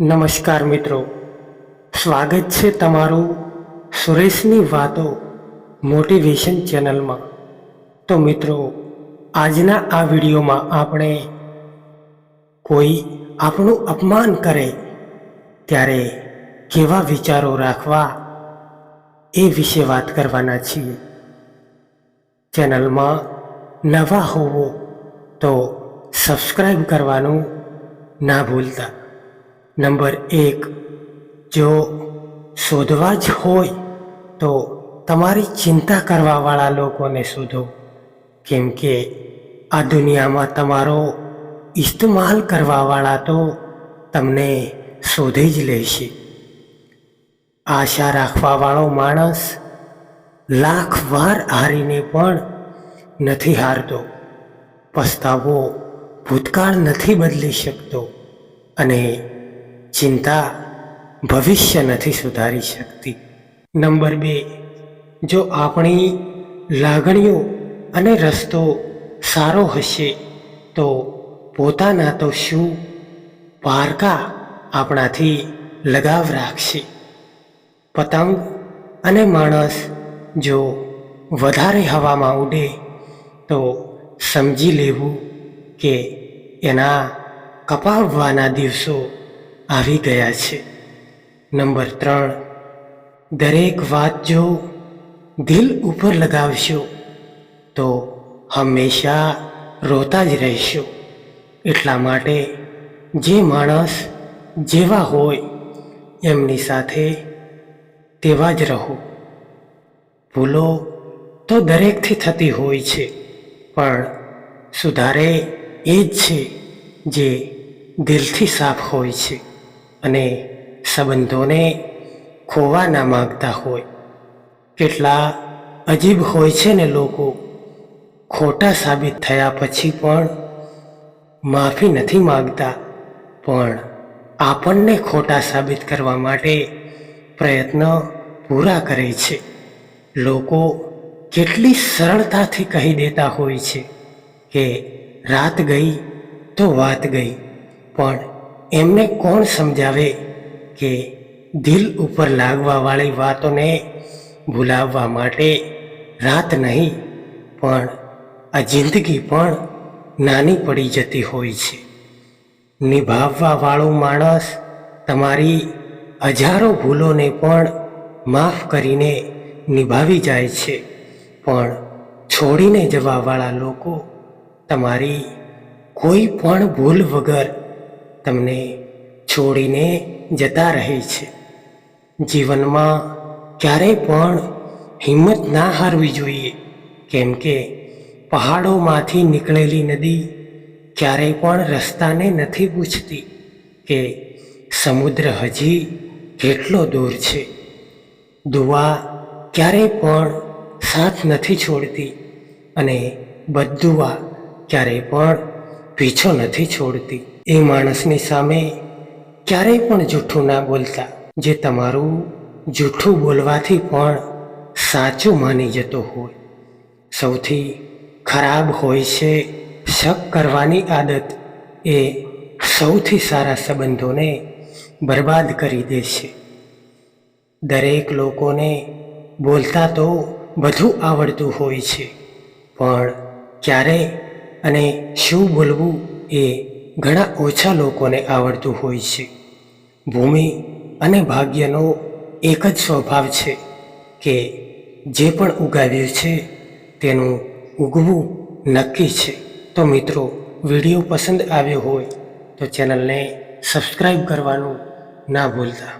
નમસ્કાર મિત્રો. સ્વાગત છે તમારું સુરેશની વાતો મોટિવેશન ચેનલમાં. તો મિત્રો, આજના આ વિડીયોમાં આપણે કોઈ આપણું અપમાન કરે ત્યારે કેવા વિચારો રાખવા એ વિશે વાત કરવાના છીએ. ચેનલમાં નવા હોવો તો સબસ્ક્રાઈબ કરવાનું ના ભૂલતા. નંબર એક, જો શોધવા જ હોય તો તમારી ચિંતા કરવાવાળા લોકોને શોધો. કેમ કે આ દુનિયામાં તમારો ઇસ્તમાલ કરવાવાળા તો તમને શોધી જ લેશે. આશા રાખવાવાળો માણસ લાખ વાર હારીને પણ નથી હારતો. પસ્તાવો ભૂતકાળ નથી બદલી શકતો. અને ચિંતા ભવિષ્ય નથી સુધારી શકતી. નંબર બે, જો આપણી લાગણીઓ અને રસ્તો સારો હશે, તો પોતાના તો શું પારકા આપણાથી લગાવ રાખશે? પતંગ અને માણસ જો વધારે હવામાં ઉડે, તો સમજી લેવું કે એના કપાવવાના દિવસો આવી ગયા છે. નંબર ત્રણ. દરેક વાત જો દિલ ઉપર લગાવશો, તો હંમેશા રોતા જ રહેશો. એટલા માટે જે માણસ જેવા હોય, એમની સાથે તેવા જ રહો. ભૂલો તો દરેકથી થતી હોય છે, પણ સુધારે એ જ છે જે દિલથી સાફ હોય છે. અને સંબંધોને ખોવા ના માગતા હોય. કેટલા અજીબ હોય છે ને લોકો. ખોટા સાબિત થયા પછી પણ માફી નથી માગતા. પણ આપણને ખોટા સાબિત કરવા માટે પ્રયત્ન પૂરા કરે છે. લોકો કેટલી સરળતાથી કહી દેતા હોય છે કે, રાત ગઈ તો વાત ગઈ, પણ એમને કોણ સમજાવે કે દિલ ઉપર લાગવાવાળી વાતોને ભૂલાવવા માટે રાત નહીં, પણ આ જિંદગી પણ નાની પડી જતી હોય છે. નિભાવવાવાળો માણસ તમારી હજારો ભૂલોને પણ માફ કરીને નિભાવી જાય છે, પણ છોડીને જવાવાળા લોકો તમારી કોઈ પણ ભૂલ વગર તમને છોડીને જતા રહે છે. જીવનમાં ક્યારેય પણ હિંમત ના હારવી જોઈએ. કેમ કે પહાડોમાંથી નીકળેલી નદી ક્યારેય પણ રસ્તાને નથી પૂછતી કે સમુદ્ર હજી કેટલો દૂર છે. દુવા ક્યારેય પણ સાથ નથી છોડતી અને બદુવા ક્યારેય પણ પીછો નથી છોડતી. એ માણસની સામે ક્યારેય પણ જૂઠું ના બોલતા. જે તમારું જૂઠું બોલવાથી પણ સાચું માની જતો હોય. સૌથી ખરાબ હોય છે શક કરવાની આદત. એ સૌથી સારા સંબંધોને બરબાદ કરી દે છે. દરેક લોકોને બોલતા તો બધું આવડતું હોય છે. પણ ક્યારે અને શું બોલવું એ ઘણા ઓછા લોકોને આવડતું હોય છે. ભૂમિ અને ભાગ્યનો એક જ સ્વભાવ છે કે જે પણ ઉગાવ્યું છે તેનું ઉગવું નક્કી છે. તો મિત્રો, વીડિયો પસંદ આવ્યો હોય તો ચેનલને સબસ્ક્રાઈબ કરવાનું ના ભૂલતા.